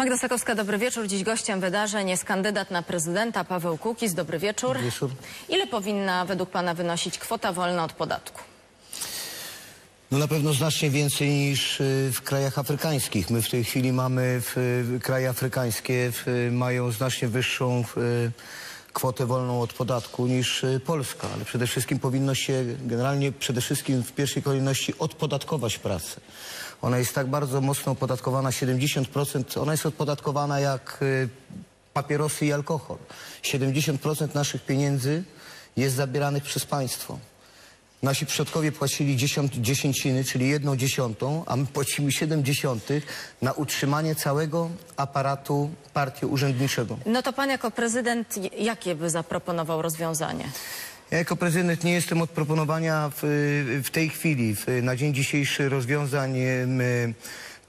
Magda Sakowska, dobry wieczór. Dziś gościem wydarzeń jest kandydat na prezydenta Paweł Kukiz. Dobry wieczór. Dobry wieczór. Ile powinna według pana wynosić kwota wolna od podatku? No na pewno znacznie więcej niż y, w krajach afrykańskich. My w tej chwili mamy, w, w kraje afrykańskie w, mają znacznie wyższą w, kwotę wolną od podatku niż y, Polska, ale przede wszystkim powinno się generalnie przede wszystkim w pierwszej kolejności odpodatkować pracę. Ona jest tak bardzo mocno opodatkowana, 70%, ona jest odpodatkowana jak y, papierosy i alkohol. 70% naszych pieniędzy jest zabieranych przez państwo. Nasi przodkowie płacili dziesiąt, dziesięciny, czyli jedną dziesiątą, a my płacimy siedem dziesiątych na utrzymanie całego aparatu partii urzędniczego. No to pan jako prezydent jakie by zaproponował rozwiązanie? Ja jako prezydent nie jestem od proponowania w, w tej chwili, w, na dzień dzisiejszy rozwiązań em,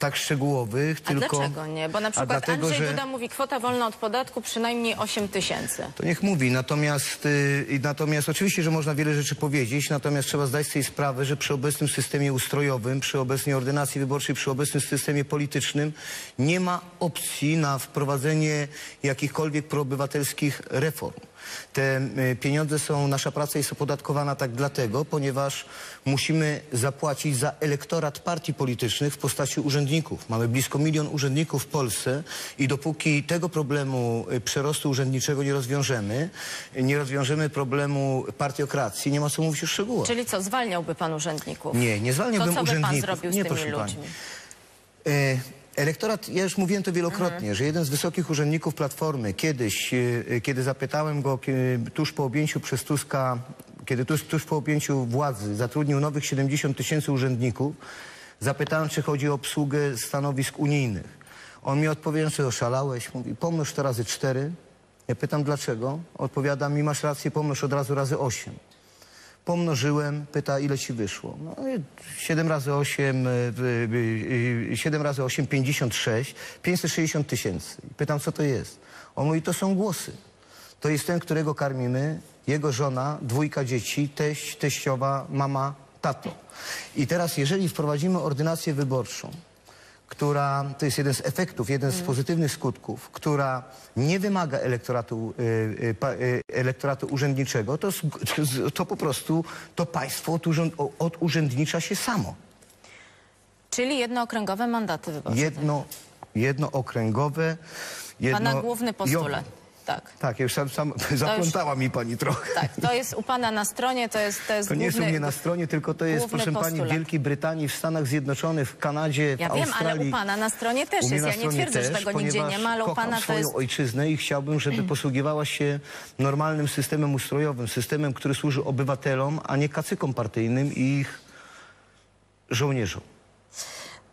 tak szczegółowych, A tylko... dlaczego nie? Bo na A przykład dlatego, Andrzej że- Duda mówi kwota wolna od podatku przynajmniej 8 tysięcy. To niech mówi, natomiast, y, natomiast oczywiście, że można wiele rzeczy powiedzieć, natomiast trzeba zdać sobie sprawę, że przy obecnym systemie ustrojowym, przy obecnej ordynacji wyborczej, przy obecnym systemie politycznym nie ma opcji na wprowadzenie jakichkolwiek proobywatelskich reform. Te y, pieniądze są, nasza praca jest opodatkowana tak dlatego, ponieważ musimy zapłacić za elektorat partii politycznych w postaci urzędników. Mamy blisko milion urzędników w Polsce i dopóki tego problemu y, przerostu urzędniczego nie rozwiążemy, nie rozwiążemy problemu partiokracji, nie ma co mówić o szczegółach. Czyli co, zwalniałby pan urzędników? Nie, nie zwalniałbym To co by pan urzędników. zrobił z Nie, tymi proszę pani. E, Elektorat, ja już mówiłem to wielokrotnie, Mhm. że jeden z wysokich urzędników Platformy kiedyś, e, kiedy zapytałem go tuż po objęciu przez Tuska, kiedy tuż, tuż po objęciu władzy zatrudnił nowych 70 tysięcy urzędników, zapytałem, czy chodzi o obsługę stanowisk unijnych. On mi odpowiedział, że oszalałeś, mówi, pomnóż to razy cztery. Ja pytam, dlaczego? Odpowiada mi, masz rację, pomnóż od razu razy osiem. Pomnożyłem, pyta ile ci wyszło. No, i 7 razy 8, y, y, y, 7 razy 8, 56, 560 tysięcy. Pytam, co to jest. On mówi, to są głosy. To jest ten, którego karmimy, jego żona, dwójka dzieci, teść, teściowa, mama, tato. I teraz, jeżeli wprowadzimy ordynację wyborczą, która, to jest jeden z efektów, jeden z pozytywnych skutków, która nie wymaga elektoratu, y, y, y, elektoratu urzędniczego, to, to, po prostu to państwo odurzędnicza się samo. Czyli jednookręgowe mandaty wyborcze. Jedno, jednookręgowe, jedno... Pana główny postulat. Tak. Tak, już sam, sam zaplątała mi pani trochę. Tak, to jest u pana na stronie, to jest, to jest To nie jest u główny... mnie na stronie, tylko to jest, główny proszę pani, w postulat. Wielkiej Brytanii, w Stanach Zjednoczonych, w Kanadzie, w Ja wiem, Australii. ale u pana na stronie też mnie jest. na Ja nie stronie twierdzę, że też, tego nigdzie ponieważ nie ma, ale u kocham pana to swoją jest... ojczyznę i chciałbym, żeby posługiwała się normalnym systemem ustrojowym, systemem, który służy obywatelom, a nie kacykom partyjnym i ich żołnierzom.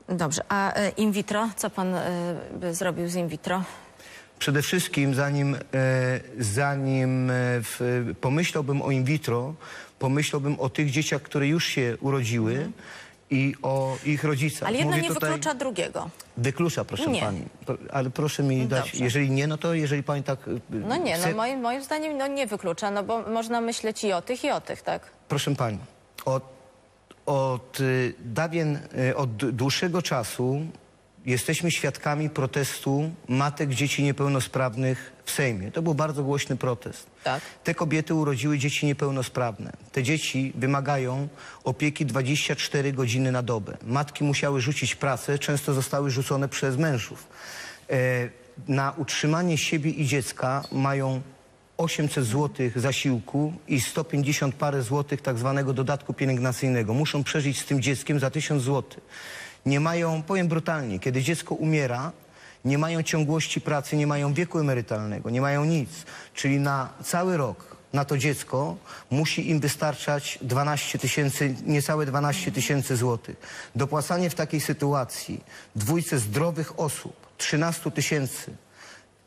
Dobrze, a e, in vitro? Co pan e, by zrobił z in vitro? Przede wszystkim, zanim, e, zanim e, w, pomyślałbym o in vitro, pomyślałbym o tych dzieciach, które już się urodziły i o ich rodzicach. Ale jedno Mówię nie tutaj- wyklucza drugiego. Wyklucza, proszę Nie. pani. Pro- Ale proszę mi dać, Dobrze. jeżeli nie, no to jeżeli pani tak... y, No nie, chce- no moim, moim zdaniem no nie wyklucza, no bo można myśleć i o tych, i o tych, tak? Proszę pani, od, od y, dawien, y, od d- dłuższego czasu jesteśmy świadkami protestu matek dzieci niepełnosprawnych w Sejmie. To był bardzo głośny protest. Tak. Te kobiety urodziły dzieci niepełnosprawne. Te dzieci wymagają opieki 24 godziny na dobę. Matki musiały rzucić pracę, często zostały rzucone przez mężów. E, na utrzymanie siebie i dziecka mają 800 zł zasiłku i 150 parę złotych tak zwanego dodatku pielęgnacyjnego. Muszą przeżyć z tym dzieckiem za 1000 zł. Nie mają, powiem brutalnie, kiedy dziecko umiera, nie mają ciągłości pracy, nie mają wieku emerytalnego, nie mają nic. Czyli na cały rok na to dziecko musi im wystarczać 12 tysięcy, niecałe 12 tysięcy złotych. Dopłacanie w takiej sytuacji dwójce zdrowych osób 13 tysięcy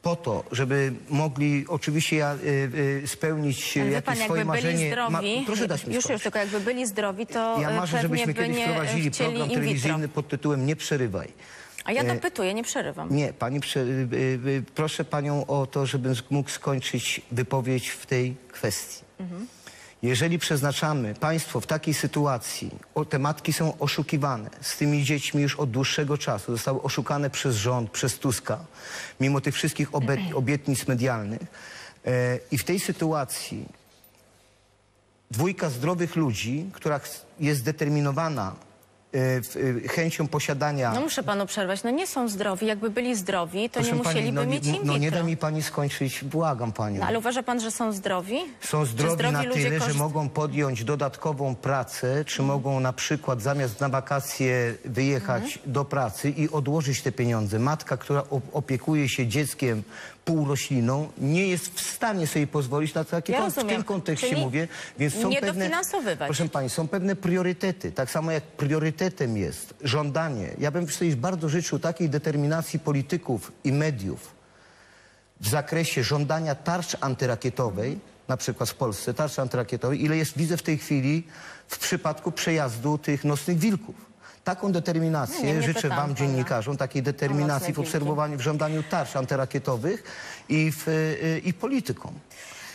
po to, żeby mogli oczywiście ja, y, y, spełnić Ale wie jakieś pan, jakby swoje byli marzenie. zdrowi, proszę dać mi już, skończyć. już, tylko jakby byli zdrowi, to Ja e, marzę, pewnie żebyśmy by kiedyś nie chcieli program in vitro. telewizyjny pod tytułem Nie przerywaj. A ja E, dopytuję, nie przerywam. Nie, pani, prze, y, y, y, proszę panią o to, żebym mógł skończyć wypowiedź w tej kwestii. Jeżeli przeznaczamy państwo w takiej sytuacji, o, te matki są oszukiwane z tymi dziećmi już od dłuższego czasu, zostały oszukane przez rząd, przez Tuska, mimo tych wszystkich obie- obietnic medialnych. E, I w tej sytuacji dwójka zdrowych ludzi, która jest zdeterminowana w, e, chęcią posiadania... No muszę panu przerwać. No nie są zdrowi. Jakby byli zdrowi, to nie Proszę musieliby no, nie- mieć in vitro. no nie da mi pani skończyć, błagam panią. No, ale uważa pan, że są zdrowi? Są Czy zdrowi na ludzie tyle, że korzyst- mogą podjąć dodatkową pracę, czy mogą na przykład zamiast na wakacje wyjechać Mhm. do pracy i odłożyć te pieniądze. Matka, która op- opiekuje się dzieckiem półrośliną, nie jest w stanie sobie pozwolić na takie Ja w tym kontekście Czyli mówię. Więc są nie pewne. Proszę pani, są pewne priorytety. Tak samo jak priorytetem jest żądanie. Ja bym sobie bardzo życzył takiej determinacji polityków i mediów, w zakresie żądania tarcz antyrakietowej, na przykład w Polsce, tarczy antyrakietowej, ile jest, widzę w tej chwili w przypadku przejazdu tych nocnych wilków. Taką determinację Nie, nie życzę pytałam wam, dziennikarzom, takiej determinacji w obserwowaniu, w żądaniu tarcz antyrakietowych i, w, y, i politykom.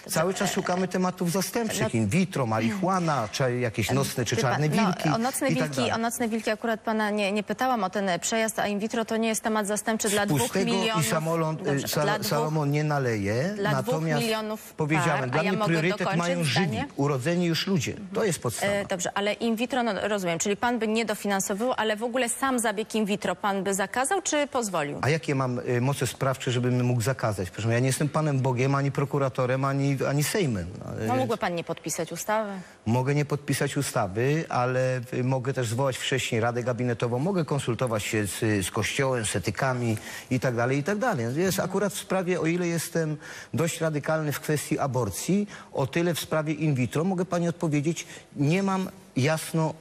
Cały czas szukamy tematów zastępczych, in vitro, marihuana, czy jakieś nocne czy czarne wilki No, o, nocne tak wilki dalej. o nocne wilki akurat pana nie, nie pytałam o ten przejazd, a in vitro to nie jest temat zastępczy dla dwóch milionów. i samolon, Dobrze, Sal, dla dwóch, Salomon nie naleje, dla dwóch natomiast milionów powiedziałem, par, dla ja mnie priorytet mają żywi, urodzeni już ludzie. To jest podstawa. E, dobrze, ale in vitro, no, rozumiem, czyli pan by nie dofinansowywał, ale w ogóle sam zabieg in vitro pan by zakazał, czy pozwolił? A jakie mam y, moce sprawcze, żebym mógł zakazać? Proszę, ja nie jestem panem Bogiem, ani prokuratorem, ani, ani Sejmem. No, No mógłby pan nie podpisać ustawy? Mogę nie podpisać ustawy, ale y, mogę też zwołać wcześniej Radę Gabinetową, mogę konsultować się z, z Kościołem, z etykami i tak dalej, i tak dalej. Jest akurat w sprawie, o ile jestem dość radykalny w kwestii aborcji, o tyle w sprawie in vitro mogę pani odpowiedzieć, nie mam jasno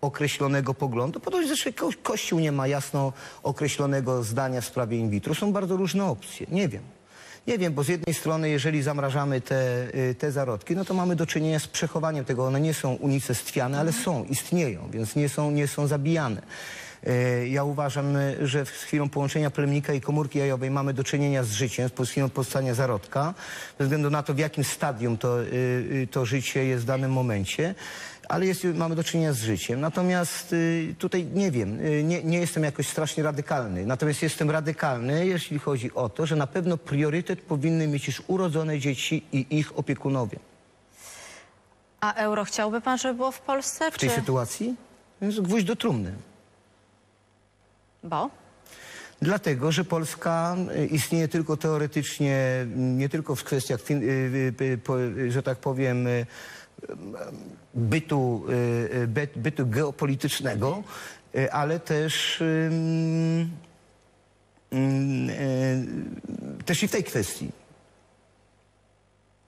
określonego poglądu, podobnie zresztą ko Kościół nie ma jasno określonego zdania w sprawie in vitro. Są bardzo różne opcje. Nie wiem. Nie wiem, bo z jednej strony, jeżeli zamrażamy te, y, te zarodki, no to mamy do czynienia z przechowaniem tego. One nie są unicestwiane, ale są, istnieją, więc nie są, nie są zabijane. Y, Ja uważam, y, że z chwilą połączenia plemnika i komórki jajowej mamy do czynienia z życiem, z chwilą powstania zarodka, ze względu na to, w jakim stadium to, y, to życie jest w danym momencie ale jest, mamy do czynienia z życiem. Natomiast y, tutaj nie wiem, y, nie, nie jestem jakoś strasznie radykalny. Natomiast jestem radykalny, jeśli chodzi o to, że na pewno priorytet powinny mieć już urodzone dzieci i ich opiekunowie. A euro chciałby pan, żeby było w Polsce? W tej sytuacji jest gwóźdź do trumny. Bo? Dlatego, że Polska y, istnieje tylko teoretycznie, m, nie tylko w kwestiach, y, y, że tak powiem, bytu, byt- bytu geopolitycznego, ale też, też i w tej kwestii.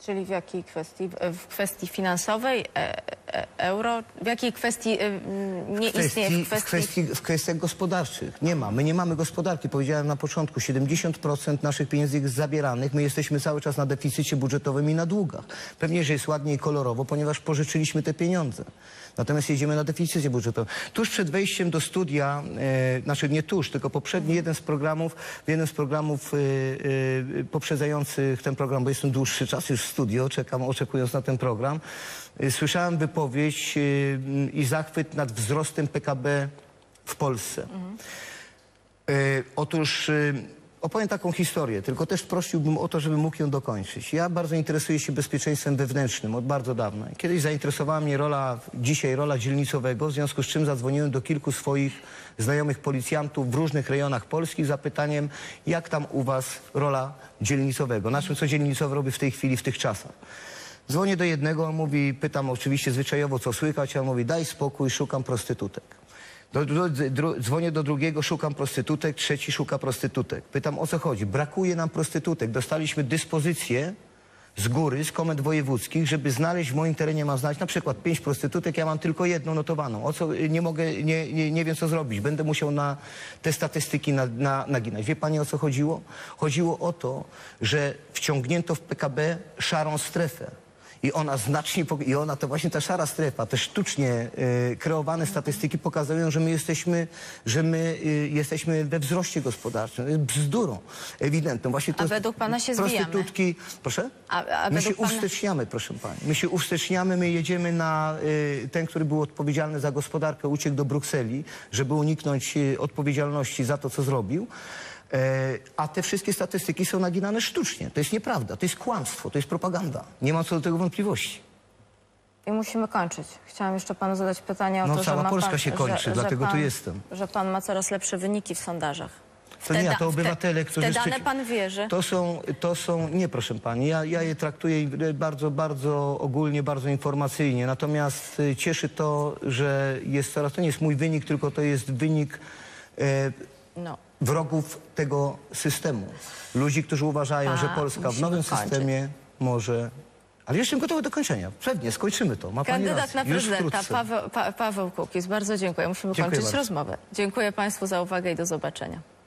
Czyli w jakiej kwestii? W- W kwestii finansowej, e, e, euro? W jakiej kwestii e, nie W istnieje? kwestii, W w, kwestii... kwestii, w kwestiach gospodarczych. Nie ma. My nie mamy gospodarki. Powiedziałem na początku, 70% naszych pieniędzy jest zabieranych. My jesteśmy cały czas na deficycie budżetowym i na długach. Pewnie, że jest ładnie i kolorowo, ponieważ pożyczyliśmy te pieniądze. Natomiast jedziemy na deficycie budżetowym. Tuż przed wejściem do studia, e, znaczy nie tuż, tylko poprzedni jeden z programów, w jednym z programów e, e, poprzedzających ten program, bo jestem dłuższy czas już w studio, czekam, oczekując na ten program, e, słyszałem wypowiedź e, i zachwyt nad wzrostem PKB w Polsce. E, otóż e, opowiem taką historię, tylko też prosiłbym o to, żeby mógł ją dokończyć. Ja bardzo interesuję się bezpieczeństwem wewnętrznym od bardzo dawna. Kiedyś zainteresowała mnie rola, dzisiaj rola dzielnicowego, w związku z czym zadzwoniłem do kilku swoich znajomych policjantów w różnych rejonach Polski z zapytaniem, jak tam u was rola dzielnicowego, na czym co dzielnicowy robi w tej chwili, w tych czasach. Dzwonię do jednego, on mówi, pytam oczywiście zwyczajowo, co słychać, a on mówi, daj spokój, szukam prostytutek. Do, do, dzwonię do drugiego, szukam prostytutek, trzeci szuka prostytutek. Pytam, o co chodzi? Brakuje nam prostytutek. Dostaliśmy dyspozycję z góry, z komend wojewódzkich, żeby znaleźć w moim terenie, mam znaleźć na przykład pięć prostytutek, ja mam tylko jedną notowaną. O co, nie mogę, nie, nie, nie wiem co zrobić. Będę musiał na te statystyki na, na, naginać. Wie pani o co chodziło? Chodziło o to, że wciągnięto w PKB szarą strefę. I ona znacznie, i ona to właśnie ta szara strefa, te sztucznie e, kreowane statystyki pokazują, że my jesteśmy, że my e, jesteśmy we wzroście gospodarczym. To jest bzdurą ewidentną. Właśnie to A według pana się zwijamy? Prostytutki, proszę? A- a my się według pana- usteczniamy, proszę pani. My się usteczniamy, my jedziemy na y, ten, który był odpowiedzialny za gospodarkę, uciekł do Brukseli, żeby uniknąć y, odpowiedzialności za to, co zrobił. E, a te wszystkie statystyki są naginane sztucznie. To jest nieprawda, to jest kłamstwo, to jest propaganda. Nie mam co do tego wątpliwości. I musimy kończyć. Chciałam jeszcze panu zadać pytanie o No, to, cała że ma Polska pan, się kończy, że, dlatego że tu pan, jestem. Że pan ma coraz lepsze wyniki w sondażach. W To nie to w te- obywatele, którzy... Te dane pan wierzy. To są, to są, nie proszę pani, ja, ja je traktuję bardzo, bardzo ogólnie, bardzo informacyjnie. Natomiast y, cieszy to, że jest coraz, to nie jest mój wynik, tylko to jest wynik e, No. wrogów tego systemu. Ludzi, którzy uważają, że Polska w musimy nowym kończyć. systemie może... Ale jestem gotowy do kończenia. Pewnie, skończymy to. Ma pani Kandydat rację. na Już prezydenta wkrótce. Paweł, pa, Paweł Kukiz. Bardzo dziękuję. Musimy Dziękuję kończyć bardzo. rozmowę. Dziękuję państwu za uwagę i do zobaczenia.